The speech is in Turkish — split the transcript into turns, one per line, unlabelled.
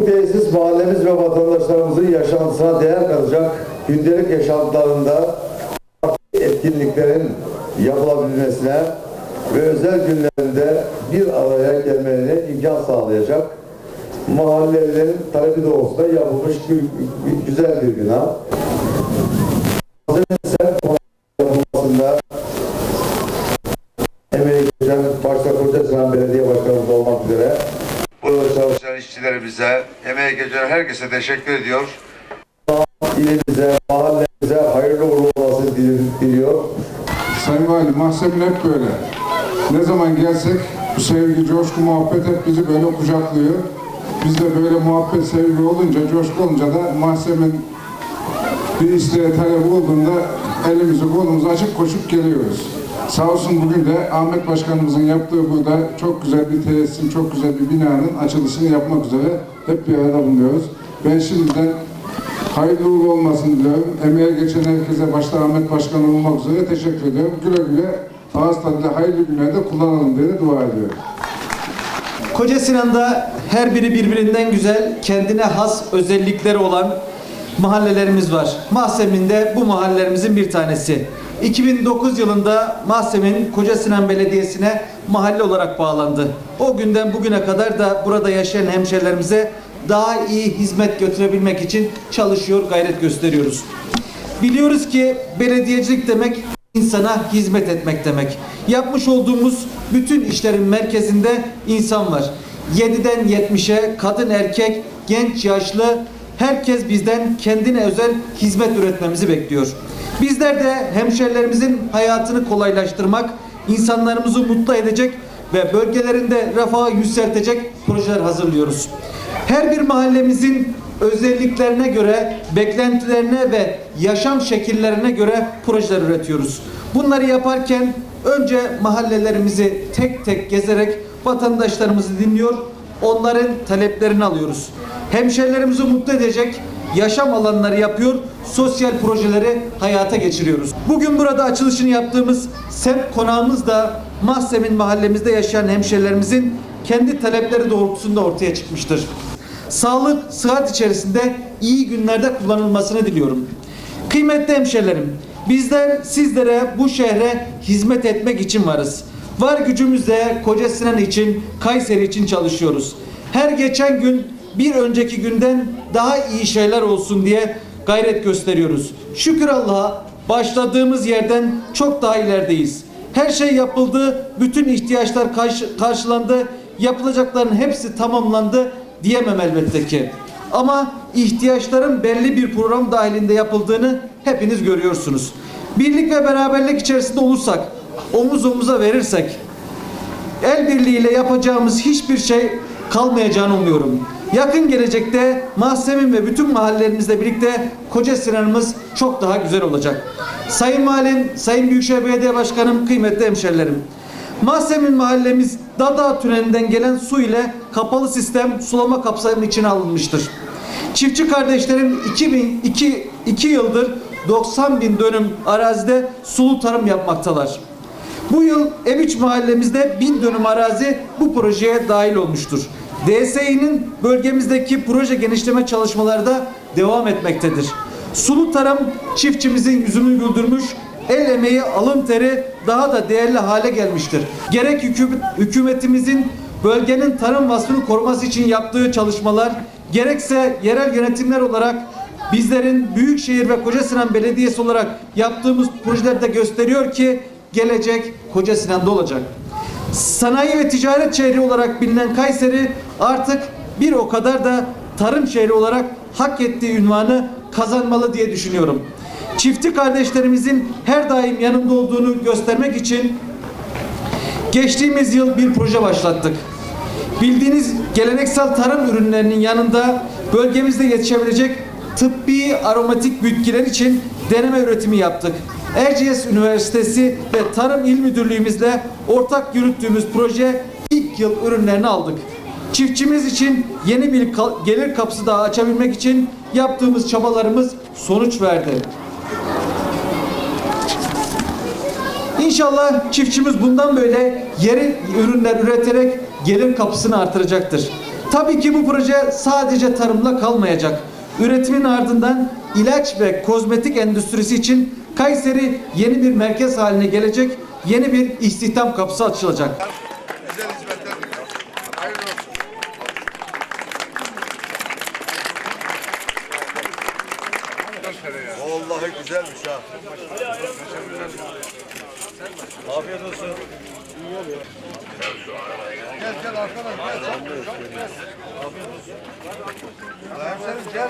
Bu tesis mahallemiz ve vatandaşlarımızın yaşantısına değer katacak gündelik yaşantılarında etkinliklerin yapılabilmesine ve özel günlerinde bir araya gelmelerine imkan sağlayacak mahallelerin talebi doğrultusunda yapılmış gü- gü- güzel bir bina. Yapılmasında emeği geçen başta Kocaeli Belediye Başkanımız olmak üzere işçilerimize, emeği geçen herkese teşekkür ediyor. İlimize, mahallemize hayırlı uğurlu olmasını dil- diliyor.
Sayın Valim, mahzemin hep böyle. Ne zaman gelsek bu sevgi, coşku, muhabbet hep bizi böyle kucaklıyor. Biz de böyle muhabbet, sevgi olunca, coşku olunca da mahzemin bir isteğe talep olduğunda elimizi kolumuzu açıp koşup geliyoruz. Sağ olsun bugün de Ahmet Başkanımızın yaptığı burada çok güzel bir tesisin, çok güzel bir binanın açılışını yapmak üzere hep bir arada bulunuyoruz. Ben şimdiden hayırlı uğurlu olmasını diliyorum. Emeğe geçen herkese başta Ahmet Başkan olmak üzere teşekkür ediyorum. Güle güle ağız tadıyla hayırlı günlerde kullanalım diye dua ediyorum.
Koca Sinan'da her biri birbirinden güzel, kendine has özellikleri olan mahallelerimiz var. Mahsem'in de bu mahallelerimizin bir tanesi. 2009 yılında Mahsem'in Koca Sinan Belediyesi'ne mahalle olarak bağlandı. O günden bugüne kadar da burada yaşayan hemşehrilerimize daha iyi hizmet götürebilmek için çalışıyor, gayret gösteriyoruz. Biliyoruz ki belediyecilik demek insana hizmet etmek demek. Yapmış olduğumuz bütün işlerin merkezinde insan var. 7'den 70'e kadın erkek, genç yaşlı herkes bizden kendine özel hizmet üretmemizi bekliyor. Bizler de hemşerilerimizin hayatını kolaylaştırmak, insanlarımızı mutlu edecek ve bölgelerinde refahı yükseltecek projeler hazırlıyoruz. Her bir mahallemizin özelliklerine göre, beklentilerine ve yaşam şekillerine göre projeler üretiyoruz. Bunları yaparken önce mahallelerimizi tek tek gezerek vatandaşlarımızı dinliyor, onların taleplerini alıyoruz. Hemşerilerimizi mutlu edecek yaşam alanları yapıyor, sosyal projeleri hayata geçiriyoruz. Bugün burada açılışını yaptığımız semt konağımız da Mahsem'in mahallemizde yaşayan hemşerilerimizin kendi talepleri doğrultusunda ortaya çıkmıştır. Sağlık, sıhhat içerisinde iyi günlerde kullanılmasını diliyorum. Kıymetli hemşerilerim, bizler sizlere bu şehre hizmet etmek için varız. Var gücümüzle Koca için, Kayseri için çalışıyoruz. Her geçen gün bir önceki günden daha iyi şeyler olsun diye gayret gösteriyoruz. Şükür Allah'a başladığımız yerden çok daha ilerideyiz. Her şey yapıldı, bütün ihtiyaçlar karşı- karşılandı, yapılacakların hepsi tamamlandı diyemem elbette ki. Ama ihtiyaçların belli bir program dahilinde yapıldığını hepiniz görüyorsunuz. Birlik ve beraberlik içerisinde olursak, omuz omuza verirsek, el birliğiyle yapacağımız hiçbir şey kalmayacağını umuyorum. Yakın gelecekte Mahsem'in ve bütün mahallelerimizle birlikte Koca Sinan'ımız çok daha güzel olacak. Sayın Valim, Sayın Büyükşehir Belediye Başkanım, kıymetli hemşerilerim. Mahsem'in mahallemiz Dada Tüneli'nden gelen su ile kapalı sistem sulama kapsamının içine alınmıştır. Çiftçi kardeşlerim 2002 2 yıldır 90 bin dönüm arazide sulu tarım yapmaktalar. Bu yıl Eviç mahallemizde bin dönüm arazi bu projeye dahil olmuştur. DSİ'nin bölgemizdeki proje genişleme çalışmaları da devam etmektedir. Sulu tarım çiftçimizin yüzünü güldürmüş, el emeği, alın teri daha da değerli hale gelmiştir. Gerek hükü- hükümetimizin bölgenin tarım vasfını koruması için yaptığı çalışmalar, gerekse yerel yönetimler olarak bizlerin Büyükşehir ve Koca Sinan Belediyesi olarak yaptığımız projeler de gösteriyor ki gelecek Koca Sinan'da olacak. Sanayi ve ticaret şehri olarak bilinen Kayseri artık bir o kadar da tarım şehri olarak hak ettiği ünvanı kazanmalı diye düşünüyorum. Çiftçi kardeşlerimizin her daim yanında olduğunu göstermek için geçtiğimiz yıl bir proje başlattık. Bildiğiniz geleneksel tarım ürünlerinin yanında bölgemizde yetişebilecek tıbbi aromatik bitkiler için deneme üretimi yaptık. Erciyes Üniversitesi ve Tarım İl Müdürlüğümüzle ortak yürüttüğümüz proje ilk yıl ürünlerini aldık. Çiftçimiz için yeni bir gelir kapısı daha açabilmek için yaptığımız çabalarımız sonuç verdi. İnşallah çiftçimiz bundan böyle yeri ürünler üreterek gelir kapısını artıracaktır. Tabii ki bu proje sadece tarımla kalmayacak. Üretimin ardından ilaç ve kozmetik endüstrisi için Kayseri yeni bir merkez haline gelecek, yeni bir istihdam kapısı açılacak.
Olsun.
Vallahi güzelmiş ha. Afiyet olsun.
Gel gel arkadaş gel. Gel. Hemşerim gel.